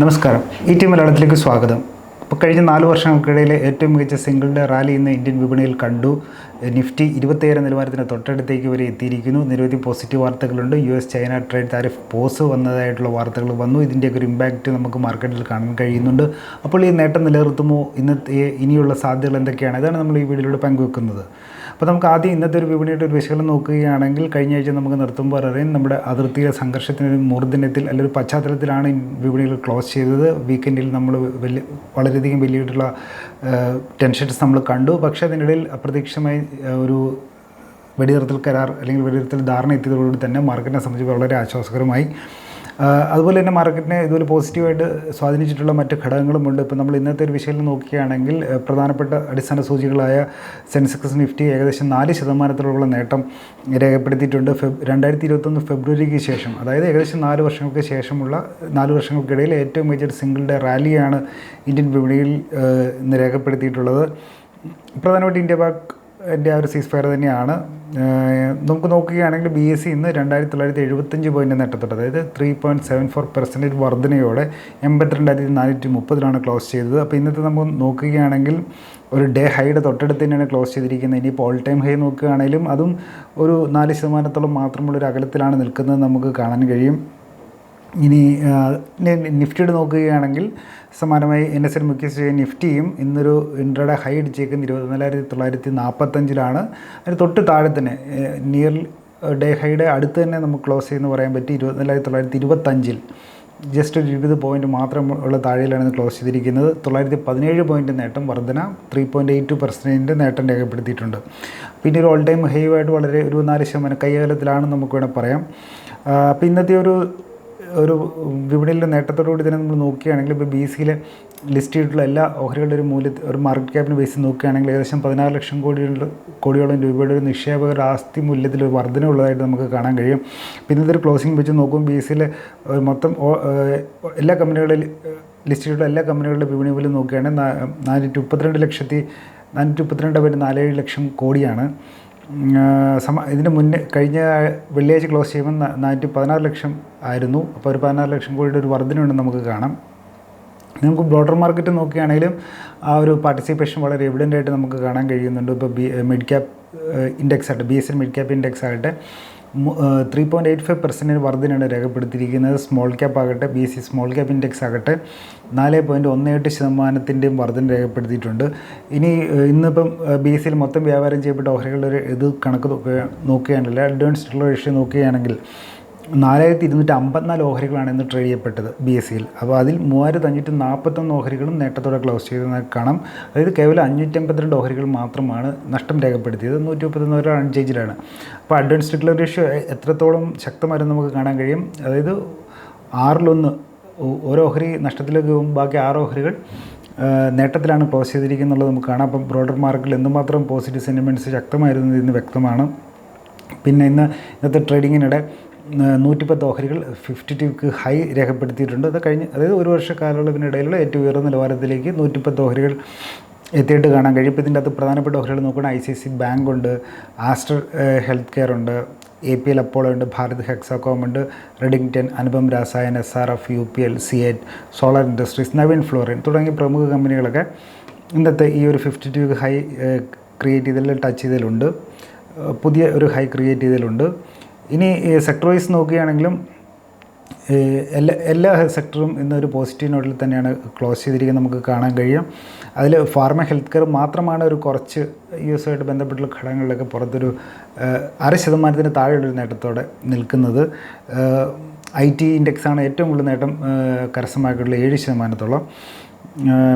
നമസ്കാരം. E T മലയാളത്തിലേക്ക് സ്വാഗതം. ഇപ്പോൾ കഴിഞ്ഞ നാല് വർഷങ്ങൾക്കിടയിലെ ഏറ്റവും മികച്ച സിംഗിൾ ഡേ റാലി ഇന്ന് ഇന്ത്യൻ വിപണിയിൽ കണ്ടു. നിഫ്റ്റി ഇരുപത്തേഴ് നിലവാരത്തിന് തൊട്ടടുത്തേക്ക് വരെ എത്തിയിരിക്കുന്നു. നിരവധി positive വാർത്തകളുണ്ട്. U S China trade tariff pause വന്നതായിട്ടുള്ള വാർത്തകൾ വന്നു. ഇതിന്റെയൊക്കെ ഒരു ഇമ്പാക്റ്റ് നമുക്ക് മാർക്കറ്റിൽ കാണാൻ കഴിയുന്നുണ്ട്. അപ്പോൾ ഈ നേട്ടം നിലനിർത്തുമോ? ഇന്നത്തെ ഇനിയുള്ള സാധ്യതകൾ എന്തൊക്കെയാണ്? ഇതാണ് നമ്മൾ ഈ വീഡിയോയിലൂടെ പങ്കുവെക്കുന്നത്. അപ്പോൾ നമുക്ക് ആദ്യം ഇന്നത്തെ ഒരു വിപണിയുടെ ഒരു വിശകലനം നോക്കുകയാണെങ്കിൽ കഴിഞ്ഞ ആഴ്ച നമുക്ക് നിർത്തുമ്പോൾ അറിയാം. നമ്മുടെ അതിർത്തിയിലെ സംഘർഷത്തിന് ഒരു മൂർധന്യത്തിൽ അല്ലെങ്കിൽ ഒരു പശ്ചാത്തലത്തിലാണ് വിപണികൾ ക്ലോസ് ചെയ്തത്. വീക്കെൻഡിൽ നമ്മൾ വലിയ വളരെയധികം വലിയിട്ടുള്ള ടെൻഷൻസ് നമ്മൾ കണ്ടു. പക്ഷേ അതിനിടയിൽ അപ്രതീക്ഷിതമായി ഒരു വെടിനിർത്തൽ കരാർ അല്ലെങ്കിൽ വെടിനിർത്തൽ ധാരണ എത്തിയതോടുകൂടി തന്നെ മാർക്കറ്റിനെ സംബന്ധിച്ച് വളരെ ആശ്വാസകരമായി അതുപോലെ തന്നെ മാർക്കറ്റിനെ ഇതുപോലെ പോസിറ്റീവായിട്ട് സ്വാധീനിച്ചിട്ടുള്ള മറ്റ് ഘടകങ്ങളുമുണ്ട്. ഇപ്പോൾ നമ്മൾ ഇന്നത്തെ ഒരു വിഷയം നോക്കുകയാണെങ്കിൽ പ്രധാനപ്പെട്ട അടിസ്ഥാന സൂചികളായ സെൻസെക്സ് നിഫ്റ്റി ഏകദേശം നാല് ശതമാനത്തിലുള്ള നേട്ടം രേഖപ്പെടുത്തിയിട്ടുണ്ട്. ഫെബ് രണ്ടായിരത്തി ഇരുപത്തൊന്ന് ഫെബ്രുവരിക്ക് ശേഷം അതായത് ഏകദേശം നാല് വർഷങ്ങൾക്ക് ശേഷമുള്ള നാല് വർഷങ്ങൾക്കിടയിൽ ഏറ്റവും മേജർ സിംഗിൾ ഡേ റാലിയാണ് ഇന്ത്യൻ വിപണിയിൽ ഇന്ന് രേഖപ്പെടുത്തിയിട്ടുള്ളത്. പ്രധാനമായിട്ട് ഇന്ത്യ പാക് എന്റെ ആ ഒരു സീസ് ഫയർ തന്നെയാണ്. നമുക്ക് നോക്കുകയാണെങ്കിൽ ബി എസ് സി ഇന്ന് രണ്ടായിരത്തി തൊള്ളായിരത്തി എഴുപത്തഞ്ച് പോയിന്റ് നേട്ടത്തോടെ അതായത് three point seven four percentage വർധനയോടെ എൺപത്തിരണ്ടായിരത്തി നാനൂറ്റി മുപ്പതിലാണ് ക്ലോസ് ചെയ്തത്. അപ്പോൾ ഇന്നത്തെ നമ്മൾ നോക്കുകയാണെങ്കിൽ ഒരു ഡേ ഹൈയുടെ തൊട്ടടുത്ത് തന്നെയാണ് ക്ലോസ് ചെയ്തിരിക്കുന്നത്. ഇനിയിപ്പോൾ ഓൾ ടൈം ഹൈ നോക്കുകയാണെങ്കിലും അതും ഒരു നാല് ശതമാനത്തോളം മാത്രമുള്ളൊരു അകലത്തിലാണ് നിൽക്കുന്നത് നമുക്ക് കാണാൻ കഴിയും. ഇനി നിഫ്റ്റിയുടെ നോക്കുകയാണെങ്കിൽ സമാനമായി എൻ എസ് എൻ മുഖ്യ നിഫ്റ്റിയും ഇന്നൊരു ഇൻട്രഡേ ഹൈ അടിച്ചേക്കുന്ന ഇരുപത്തിനാലായിരത്തി തൊള്ളായിരത്തി നാൽപ്പത്തഞ്ചിലാണ് അതിന് തൊട്ട് താഴെ തന്നെ നിയർ ഡേ ഹൈയുടെ അടുത്ത് തന്നെ നമുക്ക് ക്ലോസ് ചെയ്യുന്ന പറയാൻ പറ്റി ഇരുപത്തിനാലായിരത്തി തൊള്ളായിരത്തി ഇരുപത്തഞ്ചിൽ ജസ്റ്റ് ഒരു ഇരുപത് പോയിന്റ് മാത്രം ഉള്ള താഴെയിലാണ് ഇത് ക്ലോസ് ചെയ്തിരിക്കുന്നത്. തൊള്ളായിരത്തി പതിനേഴ് പോയിന്റ് നേട്ടം വർധന ത്രീ പോയിന്റ് എയ്റ്റ് ടു പെർസെന്റിന്റെ നേട്ടം രേഖപ്പെടുത്തിയിട്ടുണ്ട്. പിന്നെ ഒരു ഓൾ ടൈം ഹൈ ആയിട്ട് വളരെ ഒരു നാല് ശതമാനം കൈകാലത്തിലാണ് നമുക്ക് വേണമെങ്കിൽ പറയാം. അപ്പോൾ ഇന്നത്തെ ഒരു ഒരു വിപണിയിലെ നേട്ടത്തോടുകൂടി തന്നെ നമ്മൾ നോക്കുകയാണെങ്കിൽ ഇപ്പോൾ ബി സിയിലെ ലിസ്റ്റ് ചെയ്തിട്ടുള്ള എല്ലാ ഓഹരികളുടെ ഒരു മൂല്യ ഒരു മാർക്കറ്റ് ക്യാപിനെ ബേസ് നോക്കുകയാണെങ്കിൽ ഏകദേശം പതിനാറ് ലക്ഷം കോടിയുള്ള കോടിയോളം രൂപയുടെ ഒരു നിക്ഷേപകരുടെ ആസ്തി മൂല്യത്തിൽ ഒരു വർധന ഉള്ളതായിട്ട് നമുക്ക് കാണാൻ കഴിയും. പിന്നെ ഇതൊരു ക്ലോസിംഗ് വെച്ച് നോക്കുമ്പോൾ ബി സിയിലെ മൊത്തം എല്ലാ കമ്പനികളിൽ ലിസ്റ്റ് ചെയ്തിട്ടുള്ള എല്ലാ കമ്പനികളുടെ വിപണി മൂല്യം നോക്കുകയാണെങ്കിൽ നാനൂറ്റി മുപ്പത്തിരണ്ട് ലക്ഷത്തി നാനൂറ്റി മുപ്പത്തിരണ്ട് പോയിന്റ് നാലേഴ് ലക്ഷം കോടിയാണ്. ഇതിന് മുന്നേ കഴിഞ്ഞ വെള്ളിയാഴ്ച ക്ലോസ് ചെയ്യുമ്പോൾ നാനൂറ്റി പതിനാറ് ലക്ഷം ആയിരുന്നു. അപ്പോൾ ഒരു പതിനാറ് ലക്ഷം കോടിയുടെ ഒരു വർധനയുണ്ടെന്ന് നമുക്ക് കാണാം. നമുക്ക് ബ്രോഡർ മാർക്കറ്റ് നോക്കുകയാണെങ്കിലും ആ ഒരു പാർട്ടിസിപ്പേഷൻ വളരെ എവിഡന്റ് ആയിട്ട് നമുക്ക് കാണാൻ കഴിയുന്നുണ്ട്. ഇപ്പോൾ ബി മിഡ് ക്യാപ് ഇൻഡെക്സ് ആകട്ടെ B S N mid cap index ആകട്ടെ. ത്രീ പോയിന്റ് എയ്റ്റ് ഫൈവ് പെർസെന്റിന് വർധനയാണ് രേഖപ്പെടുത്തിയിരിക്കുന്നത്. സ്മോൾ ക്യാപ്പ് ആകട്ടെ B C small cap index ആകട്ടെ നാല് പോയിന്റ് ഒന്ന് എട്ട് ശതമാനത്തിന്റെയും വർധന രേഖപ്പെടുത്തിയിട്ടുണ്ട്. ഇനി ഇന്നിപ്പം ബി എസ് സിയിൽ മൊത്തം വ്യാപാരം ചെയ്യപ്പെട്ട ഓഹരികളുടെ ഒരു ഇത് കണക്ക് നോക്കുക നോക്കുകയാണെങ്കിൽ അഡ്വാൻസ്ഡ് റേഷ്യോ നോക്കുകയാണെങ്കിൽ നാലായിരത്തി ഇരുന്നൂറ്റി അമ്പത്തിനാല് ഓഹരികളാണ് ഇന്ന് ട്രേഡ് ചെയ്യപ്പെട്ടത് ബി എസ് സിയിൽ അപ്പോൾ അതിൽ മൂവായിരത്തി അഞ്ഞൂറ്റി നാൽപ്പത്തൊന്ന് ഓഹരികളും നേട്ടത്തോടെ ക്ലോസ് ചെയ്തെന്ന് കാണാം. അതായത് കേവലം അഞ്ഞൂറ്റി അമ്പത്തിരണ്ട് ഓഹരികൾ മാത്രമാണ് നഷ്ടം രേഖപ്പെടുത്തിയത്. നൂറ്റി മുപ്പത്തൊന്ന് ഓരോ അൺചേഞ്ചിലാണ് അപ്പോൾ അഡ്വാൻസ് ഡിക്ലർ റേഷ്യോ എത്രത്തോളം ശക്തമായിരുന്നു നമുക്ക് കാണാൻ കഴിയും? അതായത് ആറിലൊന്ന് ഓരോ ഓഹരി നഷ്ടത്തിലേക്ക് പോകും. ബാക്കി ആറ് ഓഹരികൾ നേട്ടത്തിലാണ് ക്ലോസ് ചെയ്തിരിക്കുന്നുള്ളത് നമുക്ക് കാണാം. അപ്പം ബ്രോഡർ മാർക്കറ്റിൽ എന്തുമാത്രം പോസിറ്റീവ് സെന്റിമെന്റ്സ് ശക്തമായിരുന്നു ഇന്ന് വ്യക്തമാണ്. പിന്നെ ഇന്ന് ഇന്നത്തെ ട്രേഡിങ്ങിനിടെ നൂറ്റിപ്പത്ത് ഓഹരികൾ ഫിഫ്റ്റി ടുക്ക് ഹൈ രേഖപ്പെടുത്തിയിട്ടുണ്ട്. അത് കഴിഞ്ഞ് അതായത് ഒരു വർഷ കാലയളവിനിടയിലുള്ള ഏറ്റവും ഉയർന്ന നിലവാരത്തിലേക്ക് നൂറ്റിപ്പത്ത് ഓഹരികൾ എത്തിയിട്ട് കാണാൻ കഴിയും. ഇപ്പോൾ ഇതിന്റെ അകത്ത് പ്രധാനപ്പെട്ട ഓഹരികൾ നോക്കുകയാണെങ്കിൽ ഐ സി സി ബാങ്ക് ഉണ്ട് ആസ്റ്റർ ഹെൽത്ത് കെയർ ഉണ്ട് എ പി എൽ അപ്പോളോ ഉണ്ട് ഭാരത് ഹെക്സാകോം ഉണ്ട് Redington Anupam Rasayan S R F U P L CEAT Solar Industries Navin Fluorine തുടങ്ങിയ പ്രമുഖ കമ്പനികളൊക്കെ ഇന്നത്തെ ഈ ഒരു ഫിഫ്റ്റി ടു ഹൈ ക്രിയേറ്റ് ചെയ്തതിൽ ടച്ച് ചെയ്തതിലുണ്ട്. പുതിയ ഒരു ഹൈ ക്രിയേറ്റ് ചെയ്തതിലുണ്ട്. ഇനി സെക്ടർ വൈസ് നോക്കുകയാണെങ്കിലും എല്ലാ എല്ലാ സെക്ടറും ഇന്നൊരു പോസിറ്റീവ് നോട്ടിൽ തന്നെയാണ് ക്ലോസ് ചെയ്തിരിക്കുന്നത് നമുക്ക് കാണാൻ കഴിയും. അതിൽ ഫാർമ ഹെൽത്ത് കെയർ മാത്രമാണ് ഒരു കുറച്ച് യു എസുമായിട്ട് ബന്ധപ്പെട്ടുള്ള ഘടകങ്ങളിലൊക്കെ പുറത്തൊരു അര ശതമാനത്തിന് താഴെയുള്ളൊരു നേട്ടത്തോടെ നിൽക്കുന്നത്. ഐ ടി ഇൻഡെക്സാണ് ഏറ്റവും കൂടുതൽ നേട്ടം കരസ്ഥമാക്കിയിട്ടുള്ള ഏഴ് ശതമാനത്തോളം.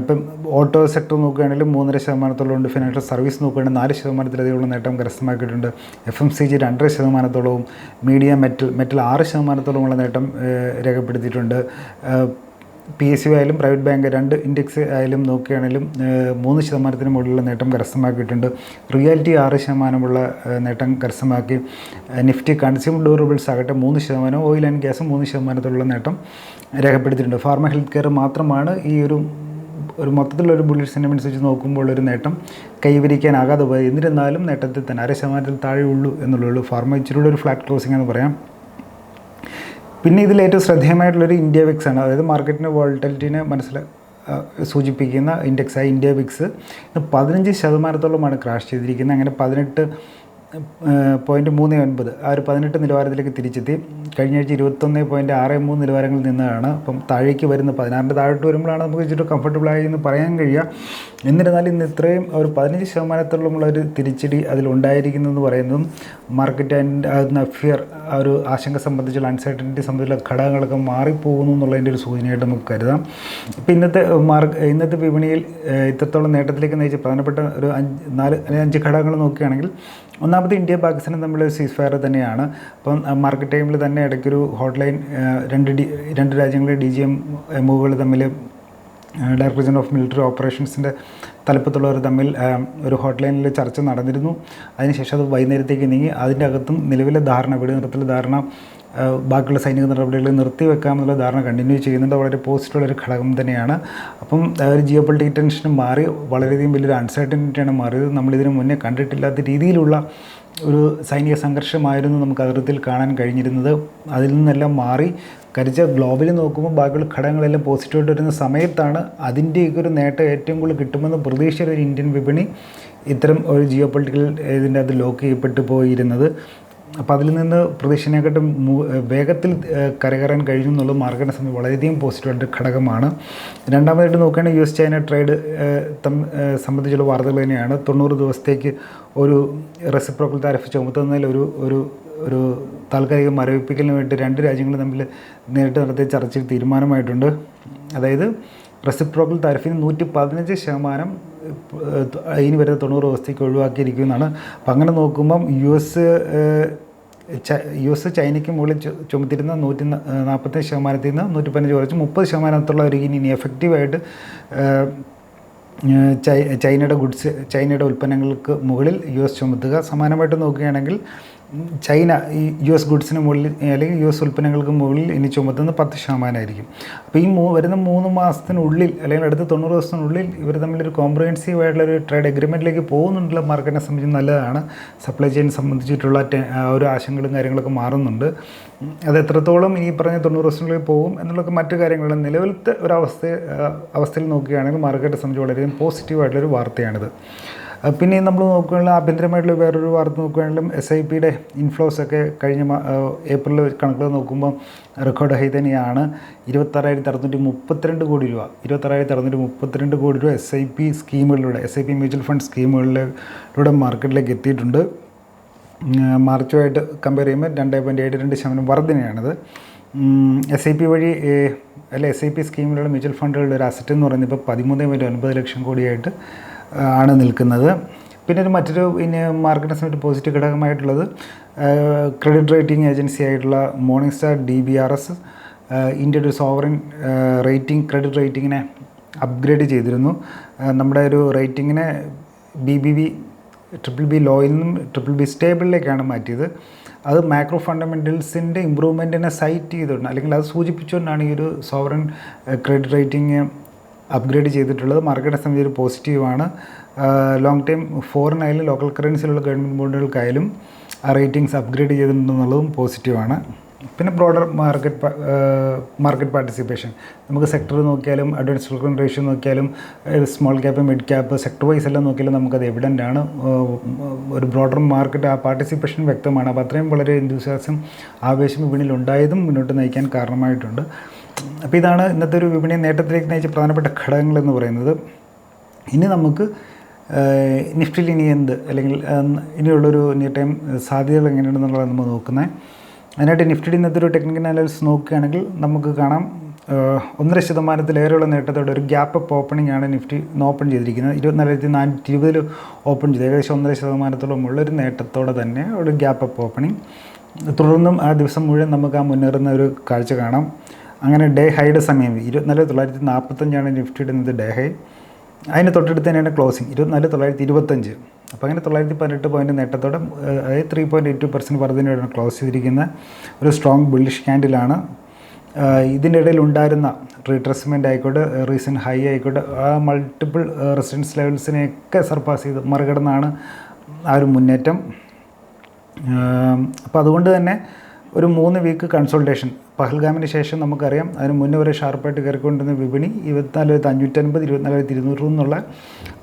ഇപ്പം ഓട്ടോ സെക്ടർ നോക്കുകയാണെങ്കിലും മൂന്നര ശതമാനത്തോളം ഉണ്ട്. ഫിനാൻഷ്യൽ സർവീസ് നോക്കുകയാണെങ്കിൽ നാല് ശതമാനത്തിലധികമുള്ള നേട്ടം കരസ്ഥമാക്കിയിട്ടുണ്ട്. എഫ് എം സി ജി രണ്ടര ശതമാനത്തോളവും മീഡിയ മെറ്റൽ മെറ്റൽ ആറ് ശതമാനത്തോളമുള്ള നേട്ടം രേഖപ്പെടുത്തിയിട്ടുണ്ട്. പി എസ് യു ആയാലും പ്രൈവറ്റ് ബാങ്ക് രണ്ട് ഇൻഡെക്സ് ആയാലും നോക്കുകയാണെങ്കിലും മൂന്ന് ശതമാനത്തിന് മുകളിലുള്ള നേട്ടം കരസ്ഥമാക്കിയിട്ടുണ്ട്. റിയാലിറ്റി ആറ് ശതമാനമുള്ള നേട്ടം കരസ്ഥമാക്കി. നിഫ്റ്റി കൺസ്യൂമർ ഡ്യൂറബിൾസ് ആകട്ടെ മൂന്ന് ശതമാനം ഓയിൽ ആൻഡ് ഗ്യാസ് മൂന്ന് ശതമാനത്തിലുള്ള നേട്ടം രേഖപ്പെടുത്തിയിട്ടുണ്ട്. ഫാർമ ഹെൽത്ത് കെയർ മാത്രമാണ് ഈ ഒരു ഒരു മൊത്തത്തിലുള്ള ഒരു ബുള്ളിഷ് സെന്റിമെന്റ്സ് വെച്ച് നോക്കുമ്പോൾ ഒരു നേട്ടം കൈവരിക്കാനാകാതെ പോയത്. എന്നിരുന്നാലും നേട്ടത്തിൽ തന്നെ അര ശതമാനത്തിൽ താഴെ ഉള്ളൂ എന്നുള്ളൂ ഫാർമ ഇച്ചിരി ഒരു ഫ്ലാറ്റ് ക്ലോസിംഗ് എന്ന് പറയാം. പിന്നെ ഇതിൽ ഏറ്റവും ശ്രദ്ധേയമായിട്ടുള്ളൊരു ഇന്ത്യ വിക്സ് ആണ്. അതായത് മാർക്കറ്റിന്റെ വോൾട്ടലിറ്റിനെ സൂചിപ്പിക്കുന്ന സൂചിപ്പിക്കുന്ന ഇൻഡെക്സായ ഇന്ത്യ വിക്സ് ഇന്ന് പതിനഞ്ച് ശതമാനത്തോളമാണ് ക്രാഷ് ചെയ്തിരിക്കുന്നത്. അങ്ങനെ പതിനെട്ട് പോയിന്റ് മൂന്ന് ഒൻപത്. ആ ഒരു പതിനെട്ട് നിലവാരത്തിലേക്ക് തിരിച്ചെത്തി. കഴിഞ്ഞ ആഴ്ച ഇരുപത്തൊന്ന് പോയിന്റ് ആറ് മൂന്ന് നിലവാരങ്ങളിൽ നിന്നാണ് അപ്പം താഴേക്ക് വരുന്ന പതിനാറിന്റെ താഴോട്ട് വരുമ്പോഴാണ് നമുക്ക് ഇച്ചിരി കംഫർട്ടബിളായി എന്ന് പറയാൻ കഴിയുക. എന്നിരുന്നാലും ഇന്ന് ഇത്രയും ഒരു പതിനഞ്ച് ശതമാനത്തോളമുള്ള ഒരു തിരിച്ചടി അതിലുണ്ടായിരിക്കുന്നതെന്ന് പറയുന്നതും മാർക്കറ്റ് ആൻഡ് ഫിയർ ആ ഒരു ആശങ്ക സംബന്ധിച്ചുള്ള അൺസർട്ടനിറ്റി സംബന്ധിച്ചുള്ള ഘടകങ്ങളൊക്കെ മാറിപ്പോകുന്നു എന്നുള്ളതിന്റെ ഒരു സൂചനയായിട്ട് നമുക്ക് കരുതാം. ഇപ്പം ഇന്നത്തെ മാർക്ക് ഇന്നത്തെ വിപണിയിൽ ഇത്രത്തോളം നേട്ടത്തിലേക്ക് നയിച്ച പ്രധാനപ്പെട്ട ഒരു അഞ്ച് നാല് അല്ലെങ്കിൽ അഞ്ച് ഘടകങ്ങൾ നോക്കുകയാണെങ്കിൽ ഒന്നാമത് ഇന്ത്യ പാകിസ്ഥാനും തമ്മിൽ സീസ് ഫയർ തന്നെയാണ്. അപ്പം മാർക്കറ്റ് ടൈമിൽ തന്നെ ഇടയ്ക്കൊരു ഹോട്ട്ലൈൻ രണ്ട് ഡി രണ്ട് രാജ്യങ്ങളിലെ ഡി ജി എം എമ്മുകൾ തമ്മിൽ ഡയറക്ടർ ജനറൽ ഓഫ് മിലിറ്ററി ഓപ്പറേഷൻസിന്റെ തലപ്പത്തുള്ളവർ തമ്മിൽ ഒരു ഹോട്ട്ലൈനിൽ ചർച്ച നടന്നിരുന്നു. അതിനുശേഷം അത് വൈകുന്നേരത്തേക്ക് നീങ്ങി. അതിന്റെ അകത്തും നിലവിലെ ധാരണ വെടിനിർത്തൽ ധാരണ ബാക്കിയുള്ള സൈനിക നടപടികൾ നിർത്തിവെക്കാമെന്നുള്ള ധാരണ കണ്ടിന്യൂ ചെയ്യുന്നുണ്ട്. വളരെ പോസിറ്റീവുള്ള ഒരു ഘടകം തന്നെയാണ്. അപ്പം ഒരു ജിയോ പൊളിറ്റിക് ടെൻഷൻ മാറി വളരെയധികം വലിയൊരു അൺസർട്ടനിറ്റിയാണ് മാറിയത്. നമ്മളിതിനു മുന്നേ കണ്ടിട്ടില്ലാത്ത രീതിയിലുള്ള ഒരു സൈനിക സംഘർഷമായിരുന്നു നമുക്ക് അതിർത്തിയിൽ കാണാൻ കഴിഞ്ഞിരുന്നത്. അതിൽ നിന്നെല്ലാം മാറി കരിച്ച ഗ്ലോബലി നോക്കുമ്പോൾ ബാക്കിയുള്ള ഘടകങ്ങളെല്ലാം പോസിറ്റീവായിട്ട് വരുന്ന സമയത്താണ് അതിന്റെയൊക്കെ ഒരു നേട്ടം ഏറ്റവും കൂടുതൽ കിട്ടുമെന്ന് പ്രതീക്ഷിച്ച ഒരു ഇന്ത്യൻ വിപണി ഇത്തരം ഒരു ജിയോ പൊളിറ്റിക്കൽ ഇതിന്റെ അത് ലോക്ക് ചെയ്യപ്പെട്ടു പോയിരുന്നത്. അപ്പോൾ അതിൽ നിന്ന് പ്രതീക്ഷനെക്കാട്ടും വേഗത്തിൽ കരകയറാൻ കഴിഞ്ഞു എന്നുള്ളത് മാർക്കറ്റിനെ സംബന്ധിച്ച് വളരെയധികം പോസിറ്റീവായിട്ട് ഘടകമാണ്. രണ്ടാമതായിട്ട് നോക്കുകയാണെങ്കിൽ യു എസ് ചൈന ട്രേഡ് സംബന്ധിച്ചുള്ള വാർത്തകൾ തന്നെയാണ്. തൊണ്ണൂറ് ദിവസത്തേക്ക് ഒരു റെസിപ്രോക്കൽ താരിഫ് ചുമത്തുന്നതിൽ ഒരു ഒരു ഒരു താൽക്കാലിക മരവിപ്പിക്കലിന് വേണ്ടി രണ്ട് രാജ്യങ്ങൾ തമ്മിൽ നേരിട്ട് നടത്തിയ ചർച്ചയിൽ തീരുമാനമായിട്ടുണ്ട്. അതായത് റെസിപ്രോക്കൽ താരിഫിന് നൂറ്റി പതിനഞ്ച് ശതമാനം ഇനി വരുന്ന തൊണ്ണൂറ് ദിവസത്തേക്ക് ഒഴിവാക്കിയിരിക്കുന്നതാണ് അപ്പം അങ്ങനെ നോക്കുമ്പം യു എസ് യു എസ് ചൈനയ്ക്ക് മുകളിൽ ചുമത്തിരുന്ന നൂറ്റി നാൽപ്പത്തഞ്ച് ശതമാനത്തിൽ നിന്ന് നൂറ്റി പതിനഞ്ച് കുറച്ച് മുപ്പത് ശതമാനത്തുള്ളവർക്ക് ഇനി എഫക്റ്റീവായിട്ട് ചൈനയുടെ ഗുഡ്സ് ചൈനയുടെ ഉൽപ്പന്നങ്ങൾക്ക് മുകളിൽ യു എസ് ചുമത്തുക സമാനമായിട്ട് നോക്കുകയാണെങ്കിൽ ചൈന ഈ യു എസ് ഗുഡ്സിന് മുകളിൽ അല്ലെങ്കിൽ യു എസ് ഉൽപ്പന്നങ്ങൾക്ക് മുകളിൽ ഇനി ചുമത്തുന്നത് പത്ത് ശതമാനമായിരിക്കും. അപ്പോൾ ഈ മൂ വരുന്ന മൂന്ന് മാസത്തിനുള്ളിൽ അല്ലെങ്കിൽ അടുത്ത തൊണ്ണൂറ് ദിവസത്തിനുള്ളിൽ ഇവർ തമ്മിലൊരു കോംപ്രഹെൻസീവ് ആയിട്ടുള്ള ഒരു ട്രേഡ് എഗ്രിമെന്റിലേക്ക് പോകുന്നുണ്ടുള്ള മാർക്കറ്റിനെ സംബന്ധിച്ച് നല്ലതാണ്. സപ്ലൈ ചെയിൻ സംബന്ധിച്ചിട്ടുള്ള ഒരു ആശങ്കകളും കാര്യങ്ങളൊക്കെ മാറുന്നുണ്ട്. അത് എത്രത്തോളം ഈ പറഞ്ഞ തൊണ്ണൂറ് ദിവസത്തിനുള്ളിൽ പോകും എന്നുള്ളൊക്കെ മറ്റു കാര്യങ്ങളാണ്. നിലവിലത്തെ ഒരു അവസ്ഥ അവസ്ഥയിൽ നോക്കുകയാണെങ്കിൽ മാർക്കറ്റിനെ സംബന്ധിച്ച് വളരെയധികം പോസിറ്റീവായിട്ടുള്ളൊരു വാർത്തയാണിത്. പിന്നെ നമ്മൾ നോക്കുകയാണെങ്കിൽ ആഭ്യന്തരമായിട്ടുള്ള വേറൊരു വാർത്ത നോക്കുകയാണെങ്കിലും എസ് ഐ പിയുടെ ഇൻഫ്ലോസ് ഒക്കെ കഴിഞ്ഞ കണക്കിൽ ഏപ്രിൽ കണക്കുകൾ നോക്കുമ്പോൾ റെക്കോർഡ് ഹൈ തന്നെയാണ് ഇരുപത്താറായിരത്തി അറുന്നൂറ്റി മുപ്പത്തിരണ്ട് കോടി രൂപ. ഇരുപത്താറായിരത്തി അറുന്നൂറ്റി മുപ്പത്തിരണ്ട് കോടി രൂപ S I P സ്കീമുകളിലൂടെ S I P mutual fund സ്കീമുകളിലൂടെ മാർക്കറ്റിലേക്ക് എത്തിയിട്ടുണ്ട്. മാർച്ചുമായിട്ട് കമ്പയർ ചെയ്യുമ്പോൾ രണ്ട് പോയിന്റ് ഏഴ് രണ്ട് ശതമാനം വർധനയാണിത്. എസ് ഐ പി വഴി അല്ലെ എസ് ഐ പി സ്കീമിലുള്ള മ്യൂച്വൽ ഫണ്ടുകളുടെ ഒരു അസറ്റ് എന്ന് പറയുന്നത് ഇപ്പോൾ പതിമൂന്ന് പോയിന്റ് ഒൻപത് ലക്ഷം കോടിയായിട്ട് ആണ് നിൽക്കുന്നത്. പിന്നെ ഒരു മറ്റൊരു പിന്നെ മാർക്കറ്റിനെ സംബന്ധിച്ച് പോസിറ്റീവ് ഘടകമായിട്ടുള്ളത് ക്രെഡിറ്റ് റേറ്റിംഗ് ഏജൻസി ആയിട്ടുള്ള Morningstar D B R S ഇന്ത്യയുടെ ഒരു സോവറിൻ റേറ്റിംഗ് ക്രെഡിറ്റ് റേറ്റിങ്ങിനെ അപ്ഗ്രേഡ് ചെയ്തിരുന്നു. നമ്മുടെ ഒരു റേറ്റിങ്ങിനെ B B B triple B ലോയിൽ നിന്നും ട്രിപ്പിൾ ബി സ്റ്റേബിളിലേക്കാണ് മാറ്റിയത്. അത് മാക്രോ ഫണ്ടമെന്റൽസിന്റെ ഇമ്പ്രൂവ്മെന്റിനെ സൈറ്റ് ചെയ്തുകൊണ്ട് അല്ലെങ്കിൽ അത് സൂചിപ്പിച്ചുകൊണ്ടാണ് ഈ ഒരു സോവറൻ ക്രെഡിറ്റ് റേറ്റിംഗ് അപ്ഗ്രേഡ് ചെയ്തിട്ടുള്ളത്. മാർക്കറ്റിനെ സംബന്ധിച്ച് പോസിറ്റീവാണ് ലോങ് ടൈം ഫോറിനായാലും ലോക്കൽ കറൻസിയിലുള്ള ഗവൺമെന്റ് ബോണ്ടുകൾക്കായാലും ആ റേറ്റിംഗ്സ് അപ്ഗ്രേഡ് ചെയ്തിട്ടുണ്ടെന്നുള്ളതും പോസിറ്റീവാണ് പിന്നെ ബ്രോഡർ മാർക്കറ്റ് മാർക്കറ്റ് പാർട്ടിസിപ്പേഷൻ നമുക്ക് സെക്ടർ നോക്കിയാലും അഡ്വാൻസ് റിക്കൺ റേഷ്യോ നോക്കിയാലും small cap mid cap sector wise എല്ലാം നോക്കിയാലും നമുക്കത് എവിഡന്റ് ആണ്. ഒരു ബ്രോഡർ മാർക്കറ്റ് ആ പാർട്ടിസിപ്പേഷൻ വ്യക്തമാണ്. അപ്പോൾ അത്രയും വളരെ എന്തുവിശ്വാസം ആവേശം വിപണിയിൽ ഉണ്ടായതും മുന്നോട്ട് നയിക്കാൻ കാരണമായിട്ടുണ്ട്. അപ്പോൾ ഇതാണ് ഇന്നത്തെ ഒരു വിപണി നേട്ടത്തിലേക്ക് നയിച്ച പ്രധാനപ്പെട്ട ഘടകങ്ങൾ എന്ന് പറയുന്നത്. ഇനി നമുക്ക് നിഫ്റ്റിൽ ഇനി എന്ത് അല്ലെങ്കിൽ ഇനിയുള്ളൊരു ടൈം സാധ്യതകൾ എങ്ങനെയാണെന്നുള്ളത് നമ്മൾ നോക്കുന്നത്. അതിനായിട്ട് നിഫ്റ്റിയുടെ ഇന്നത്തെ ഒരു ടെക്നിക്കൽ അനാലിസിസ് നോക്കുകയാണെങ്കിൽ നമുക്ക് കാണാം ഒന്നര ശതമാനത്തിലേറെയുള്ള നേട്ടത്തോടെ ഒരു ഗ്യാപ്പ് അപ്പ് ഓപ്പണിംഗ് ആണ് നിഫ്റ്റി ഓപ്പൺ ചെയ്തിരിക്കുന്നത്. ഇരുപത്തിനാലായിരത്തി നാനൂറ്റി ഇരുപതിൽ ഓപ്പൺ ചെയ്ത്. ഏകദേശം ഒന്നര ശതമാനത്തോളം ഉള്ളൊരു നേട്ടത്തോടെ തന്നെ ഒരു ഗ്യാപ്പ് അപ്പ് ഓപ്പണിംഗ് തുടർന്നും ആ ദിവസം മുഴുവൻ നമുക്ക് ആ മുന്നേറുന്ന ഒരു കാഴ്ച കാണാം. അങ്ങനെ ഡേ ഹൈയുടെ സമയം ഇരുപത്തിനാല് തൊള്ളായിരത്തി നാൽപ്പത്തഞ്ചാണ് നിഫ്റ്റിയുടെ ഇന്നത്തെ ഡേ ഹൈ. അതിന് തൊട്ടടുത്ത് തന്നെയാണ് ക്ലോസിങ് ഇരുപത്തിനാല് തൊള്ളായിരത്തി ഇരുപത്തഞ്ച്. അപ്പോൾ അങ്ങനെ തൊള്ളായിരത്തി പതിനെട്ട് പോയിന്റ് നേട്ടത്തോടെ അതായത് three point eight two percent വർധനയോടെ close ചെയ്തിരിക്കുന്ന. ഒരു സ്ട്രോങ് ബുള്ളിഷ് ക്യാൻഡിലാണ് ഇതിന്റെ ഇടയിൽ ഉണ്ടായിരുന്ന റീട്രസ്മെന്റ് ആയിക്കോട്ടെ റീസെന്റ് ഹൈ ആയിക്കോട്ടെ ആ മൾട്ടിപ്പിൾ റെസിഡൻസ് ലെവൽസിനെയൊക്കെ സർപ്പാസ് ചെയ്ത് മറികടന്നാണ് ആ ഒരു മുന്നേറ്റം. അപ്പോൾ അതുകൊണ്ട് തന്നെ ഒരു മൂന്ന് വീക്ക് കൺസൾട്ടേഷൻ പഹൽഗാമിന് ശേഷം നമുക്കറിയാം അതിന് മുന്നേ വരെ ഷാർപ്പായിട്ട് കയറിക്കൊണ്ടിരുന്ന വിപണി ഇരുപത്തിനാലായിരത്തി അഞ്ഞൂറ്റൻപത് ഇരുപത്തിനാലായിരത്തി ഇരുന്നൂറ് എന്നുള്ള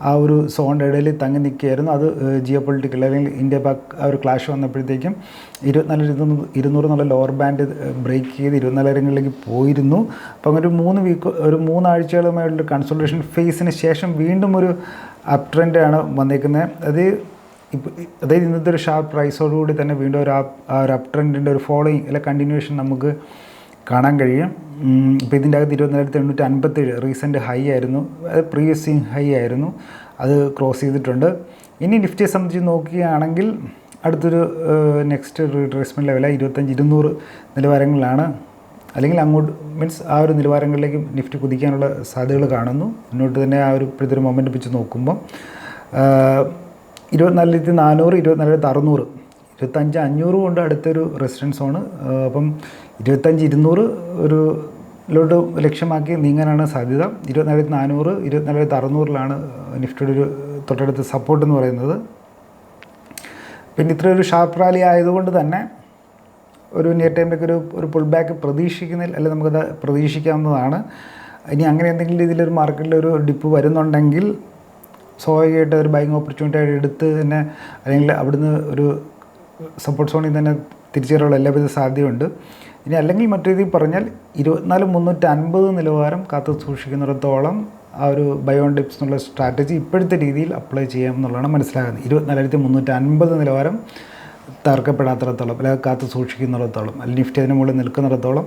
ആ ഒരു സോണിന്റെ ഇടയിൽ തങ്ങി നിൽക്കുകയായിരുന്നു. അത് ജിയോ പൊളിറ്റിക്കൽ അല്ലെങ്കിൽ ഇന്ത്യ പാക് ആ ഒരു ക്ലാഷ് വന്നപ്പോഴത്തേക്കും ഇരുപത്തിനാല് ഇരുന്നൂറ് ഇരുന്നൂറ് എന്നുള്ള ലോവർ ബാൻഡ് ബ്രേക്ക് ചെയ്ത് ഇരുപത്തിനാലായിരങ്ങളിലേക്ക് പോയിരുന്നു. അപ്പോൾ അങ്ങനെ ഒരു മൂന്ന് വീക്ക് ഒരു മൂന്നാഴ്ചകളുമായിട്ടുള്ള കൺസൾട്ടേഷൻ ഫേസിന് ശേഷം വീണ്ടും ഒരു അപ് ട്രെൻഡാണ് വന്നേക്കുന്നത്. അത് ഇപ്പോൾ അതായത് ഇന്നത്തെ ഒരു ഷാർപ്പ് പ്രൈസോടുകൂടി തന്നെ വീണ്ടും ഒരു ആ ഒരു അപ് ട്രെൻഡിന്റെ ഒരു ഫോളോയിങ് അല്ലെ കണ്ടിന്യൂഷൻ നമുക്ക് കാണാൻ കഴിയും. ഇപ്പോൾ ഇതിന്റെ അകത്ത് ഇരുപത്തിനായിരത്തി എണ്ണൂറ്റി അൻപത്തേഴ് റീസെന്റ് ഹൈ ആയിരുന്നു. അത് പ്രീവിയസ് ഹൈ ആയിരുന്നു. അത് ക്രോസ് ചെയ്തിട്ടുണ്ട്. ഇനി നിഫ്റ്റിയെ സംബന്ധിച്ച് നോക്കുകയാണെങ്കിൽ അടുത്തൊരു നെക്സ്റ്റ് റീട്രേസ്മെന്റ് ലെവലായി ഇരുപത്തഞ്ച് ഇരുന്നൂറ് നിലവാരങ്ങളിലാണ്. അല്ലെങ്കിൽ അങ്ങോട്ട് മീൻസ് ആ ഒരു നിലവാരങ്ങളിലേക്ക് നിഫ്റ്റി കുതിക്കാനുള്ള സാധ്യതകൾ കാണുന്നു. മുന്നോട്ട് തന്നെ ആ ഒരു ഇപ്പോഴത്തെ ഒരു മൊമെന്റ് വെച്ച് നോക്കുമ്പോൾ ഇരുപത്തിനാലായിരത്തി നാനൂറ് ഇരുപത്തിനാലായിരത്തി അറുന്നൂറ്. ഇരുപത്തഞ്ച് അഞ്ഞൂറ് കൊണ്ട് അടുത്തൊരു റെസിഡൻസ് ആണ്. അപ്പം ഇരുപത്തഞ്ച് ഇരുന്നൂറ് ഒരു ലോട്ട് ലക്ഷ്യമാക്കി നീങ്ങാനാണ് സാധ്യത. ഇരുപത്തിനാലായിരത്തി നാനൂറ് ഇരുപത്തിനാലായിരത്തി അറുന്നൂറിലാണ് നിഫ്റ്റിയുടെ ഒരു തൊട്ടടുത്ത് സപ്പോർട്ട് എന്ന് പറയുന്നത്. പിന്നെ ഇത്രയൊരു ഷാർപ്പ് റാലി ആയതുകൊണ്ട് തന്നെ ഒരു നിയർ ടൈമിലേക്ക് ഒരു ഒരു പുൾ ബാക്ക് പ്രതീക്ഷിക്കുന്നതിൽ അല്ലെങ്കിൽ നമുക്കത് പ്രതീക്ഷിക്കാവുന്നതാണ്. ഇനി അങ്ങനെ എന്തെങ്കിലും രീതിയിലൊരു മാർക്കറ്റിൽ ഒരു ഡിപ്പ് വരുന്നുണ്ടെങ്കിൽ സ്വാഭാവികമായിട്ട് ഒരു ബൈങ് ഓപ്പർച്യൂണിറ്റി ആയിട്ട് എടുത്ത് തന്നെ അല്ലെങ്കിൽ അവിടുന്ന് ഒരു സപ്പോർട്ട് സോണിൽ തന്നെ തിരിച്ചറിയുള്ള എല്ലാവിധ സാധ്യതയുണ്ട്. ഇനി അല്ലെങ്കിൽ മറ്റു രീതിയിൽ പറഞ്ഞാൽ ഇരുപത്തിനാല് മുന്നൂറ്റി അൻപത് നിലവാരം കാത്തു സൂക്ഷിക്കുന്നിടത്തോളം ആ ഒരു ബയോൺ എന്നുള്ള സ്ട്രാറ്റജി ഇപ്പോഴത്തെ രീതിയിൽ അപ്ലൈ ചെയ്യാമെന്നുള്ളതാണ് മനസ്സിലാകുന്നത്. ഇരുപത്തിനാലായിരത്തി മുന്നൂറ്റി അൻപത് നിലവാരം തകർക്കപ്പെടാത്തിടത്തോളം അല്ലെങ്കിൽ കാത്തു സൂക്ഷിക്കുന്നിടത്തോളം അല്ലെങ്കിൽ നിഫ്റ്റി അതിന് മുകളിൽ നിൽക്കുന്നിടത്തോളം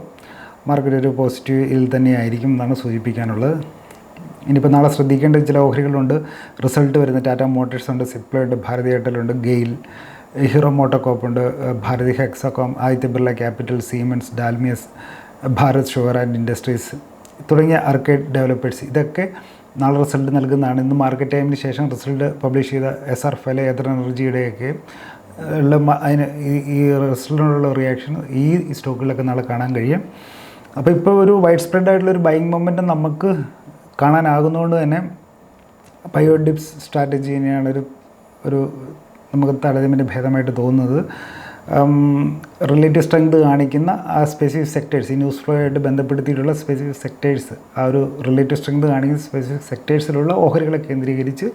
മാർക്കറ്റ് ഒരു പോസിറ്റീവ് ഇതിൽ തന്നെയായിരിക്കും എന്നാണ് സൂചിപ്പിക്കാനുള്ളത്. ഇനിയിപ്പോൾ നാളെ ശ്രദ്ധിക്കേണ്ട ചില ഓഹരികളുണ്ട്. റിസൾട്ട് വരുന്ന ടാറ്റ മോട്ടോഴ്സ് ഉണ്ട് സിപ്ലോ ഉണ്ട് ഭാരതി എയർടെലുണ്ട് ഗെയിൽ ഹീറോ മോട്ടോകോപ്പ് ഉണ്ട് Bharti Hexacom Aditya Birla capital Siemens Dalmias Bharat sugar and industries തുടങ്ങിയ ആർക്കേഡ് ഡെവലപ്പേഴ്സ്. ഇതൊക്കെ നാളെ റിസൾട്ട് നൽകുന്നതാണ്. ഇന്ന് മാർക്കറ്റ് ടൈമിന് ശേഷം റിസൾട്ട് പബ്ലിഷ് ചെയ്ത എസ് ആർ ഫെല എത്ര എനർജിയുടെയൊക്കെ ഉള്ള അതിന് ഈ റിസൾട്ടിനുള്ള റിയാക്ഷൻ ഈ സ്റ്റോക്കുകളിലൊക്കെ നാളെ കാണാൻ കഴിയും. അപ്പോൾ ഇപ്പോൾ ഒരു വൈഡ് സ്പ്രെഡ് ആയിട്ടുള്ള ഒരു ബൈങ് മൊമെന്റ് നമുക്ക് കാണാനാകുന്നതുകൊണ്ട് തന്നെ ബയോഡിപ്സ് സ്ട്രാറ്റജീനെയാണ് ഒരു ഒരു നമുക്ക് താരതമ്യേന ഭേദമായിട്ട് തോന്നുന്നത്. റിലേറ്റീവ് സ്ട്രെങ്ത് കാണിക്കുന്ന ആ സ്പെസിഫിക് സെക്ടേഴ്സ് ഈ ന്യൂസ് ഫ്ലോ ആയിട്ട് ബന്ധപ്പെടുത്തിയിട്ടുള്ള സ്പെസിഫിക് സെക്ടേഴ്സ് ആ ഒരു റിലേറ്റീവ് സ്ട്രെങ്ത് കാണിക്കുന്ന സ്പെസിഫിക് സെക്ടേഴ്സിലുള്ള ഓഹരികളെ കേന്ദ്രീകരിച്ച്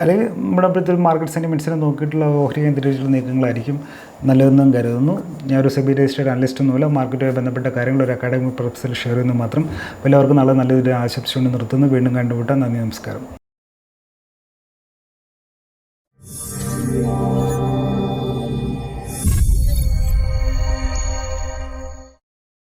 അല്ലെങ്കിൽ നമ്മുടെ ഇപ്പോഴത്തെ മാർക്കറ്റ് സെന്റിമെന്റ്സിനെ നോക്കിയിട്ടുള്ള ഓഹരി കേന്ദ്രീകരിച്ചുള്ള നീക്കങ്ങളായിരിക്കും നല്ലതെന്നും കരുതുന്നു. ഞാൻ ഒരു സെബി രജിസ്റ്റേഡ് അനലിസ്റ്റ് ഒന്നുമില്ല മാർക്കറ്റുമായി ബന്ധപ്പെട്ട കാര്യങ്ങൾ ഒരു അക്കാഡമിക് പർപ്പസിൽ ഷെയർ ചെയ്യുന്നു മാത്രം. എല്ലാവർക്കും നല്ല രീതിയിൽ ആശംസിച്ചുകൊണ്ട് നിർത്തുന്നു. വീണ്ടും കണ്ടുമുട്ടാം. നന്ദി നമസ്കാരം.